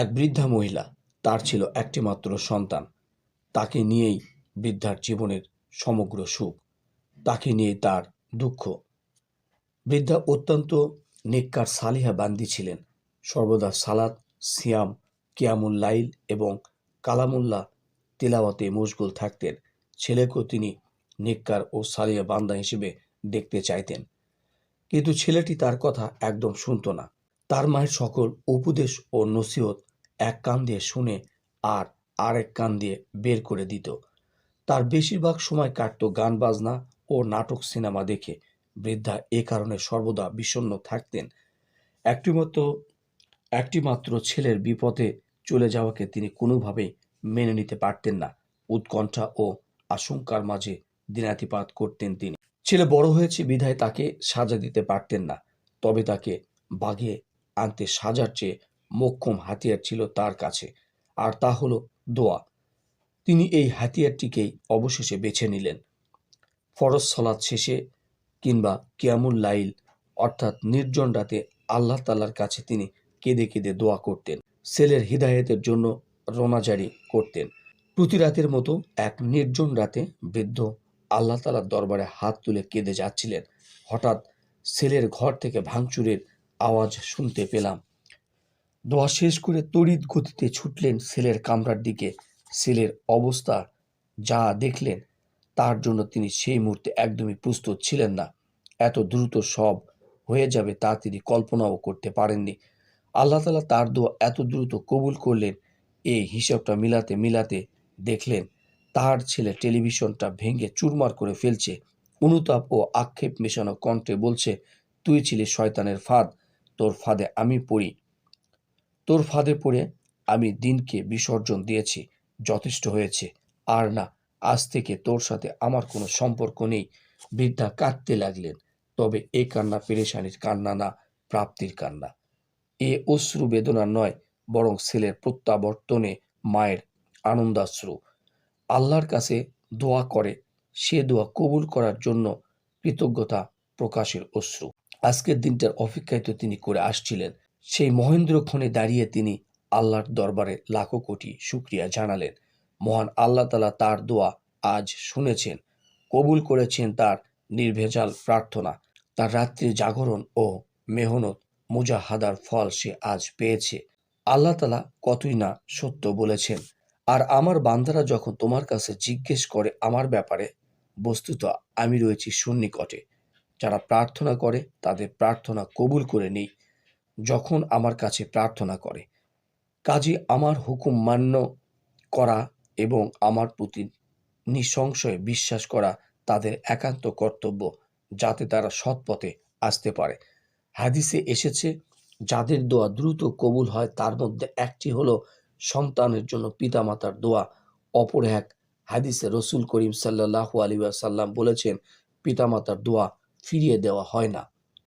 এক বৃদ্ধা মহিলা, তার ছিল একটিমাত্র সন্তান। তাকে নিয়েই বৃদ্ধার জীবনের সমগ্র সুখ, তাকে নিয়ে তার দুঃখ। বৃদ্ধা অত্যন্ত নেককার সালিহা বান্দি ছিলেন। সর্বদা সালাদ সিয়াম, কিয়ামুল লাইল এবং কালামুল্লাহ তিলাওয়াতে মশগুল থাকতেন। ছেলেকেও তিনি নেককার ও সালিহা বান্দা হিসেবে দেখতে চাইতেন। কিন্তু ছেলেটি তার কথা একদম শুনত না। তার মায়ের সকল উপদেশ ও নসিহত এক কান দিয়ে শুনে আর আরেক কান দিয়ে বের করে দিত। তার বেশিরভাগ সময় কাটত গান বাজনা ও নাটক সিনেমা দেখে। বৃদ্ধা এ কারণে সর্বদা বিষণ্ণ থাকতেন। একটিমাত্র একটিমাত্র ছেলের বিপদে চলে যাওয়াকে তিনি কোনোভাবেই মেনে নিতে পারতেন না। উৎকণ্ঠা ও আশঙ্কার মাঝে দিনাতিপাত করতেন তিনি। ছেলে বড় হয়েছে বিধায় তাকে সাজা দিতে পারতেন না, তবে তাকে বাগিয়ে আনতে সাজার চেয়ে মোক্ষম হাতিয়ার ছিল তার কাছে, আর তা হলো দোয়া। তিনি এই হাতিয়ারটিকেই অবশেষে বেছে নিলেন। ফরজ সলাৎ শেষে কিংবা কিয়ামুল লাইল, অর্থাৎ নির্জন রাতে আল্লাহ তাল্লার কাছে তিনি কেঁদে কেঁদে দোয়া করতেন। ছেলের হৃদায়তের জন্য রোনাজারি করতেন। প্রতি রাতের মতো এক নির্জন রাতে বৃদ্ধ আল্লাহ তালার দরবারে হাত তুলে কেঁদে যাচ্ছিলেন। হঠাৎ ছেলের ঘর থেকে ভাঙচুরের আওয়াজ শুনতে পেলাম। দোয়া শেষ করে তড়িৎ গতিতে ছুটলেন সেলের কামরার দিকে। সেলের অবস্থা যা দেখলেন, তার জন্য তিনি সেই মুহূর্তে একদমই প্রস্তুত ছিলেন না। এত দ্রুত সব হয়ে যাবে তা তিনি কল্পনাও করতে পারেননি। আল্লাহ তালা তার দোয়া এত দ্রুত কবুল করলেন, এই হিসাবটা মিলাতে মিলাতে দেখলেন, তার ছেলে টেলিভিশনটা ভেঙে চুরমার করে ফেলছে। অনুতাপ ও আক্ষেপ মেশানো কণ্ঠে বলছে, তুই ছিলি শয়তানের ফাঁদ তোর ফাঁদে আমি পড়ি। তোর ফাঁদে পড়ে আমি দিনকে বিসর্জন দিয়েছি, যথেষ্ট হয়েছে। আর না, আজ থেকে তোর সাথে আমার কোনো সম্পর্ক নেই। বৃদ্ধা কাঁদতে লাগলেন, তবে এ কান্না পেরেশানির কান্না না, প্রাপ্তির কান্না। এ অশ্রু বেদনা নয়, বরং ছেলের প্রত্যাবর্তনে মায়ের আনন্দাশ্রু। আল্লাহর কাছে দোয়া করে, সে দোয়া কবুল করার জন্য কৃতজ্ঞতা প্রকাশের অশ্রু। আজকের দিনটার অপেক্ষায় তো তিনি করে আসছিলেন। সেই মহেন্দ্র মহেন্দ্রক্ষণে দাঁড়িয়ে তিনি আল্লাহর দরবারে লাখো কোটি শুক্রিয়া জানালেন। মহান আল্লাহ তালা তার দোয়া আজ শুনেছেন, কবুল করেছেন তার নির্ভেজাল প্রার্থনা। তার রাত্রি জাগরণ ও মেহনত মুজাহাদার ফল সে আজ পেয়েছে। আল্লাহ তালা কতই না সত্য বলেছেন, আর আমার বান্দারা যখন তোমার কাছে জিজ্ঞেস করে আমার ব্যাপারে, বস্তুত আমি রয়েছি সন্নিকটে। যারা প্রার্থনা করে, তাদের প্রার্থনা কবুল করে নেই, যখন আমার কাছে প্রার্থনা করে। কাজে আমার হুকুম মান্য করা এবং আমার প্রতি নিঃসংশয়ে বিশ্বাস করা তাদের একান্ত কর্তব্য, যাতে তারা সৎপথে আসতে পারে। হাদিসে এসেছে, যাদের দোয়া দ্রুত কবুল হয়, তার মধ্যে একটি হলো সন্তানের জন্য পিতামাতার দোয়া। অপর এক হাদিসে রসুল করিম সাল্লাহু আলী সাল্লাম বলেছেন, পিতামাতার দোয়া ফিরিয়ে দেওয়া হয় না।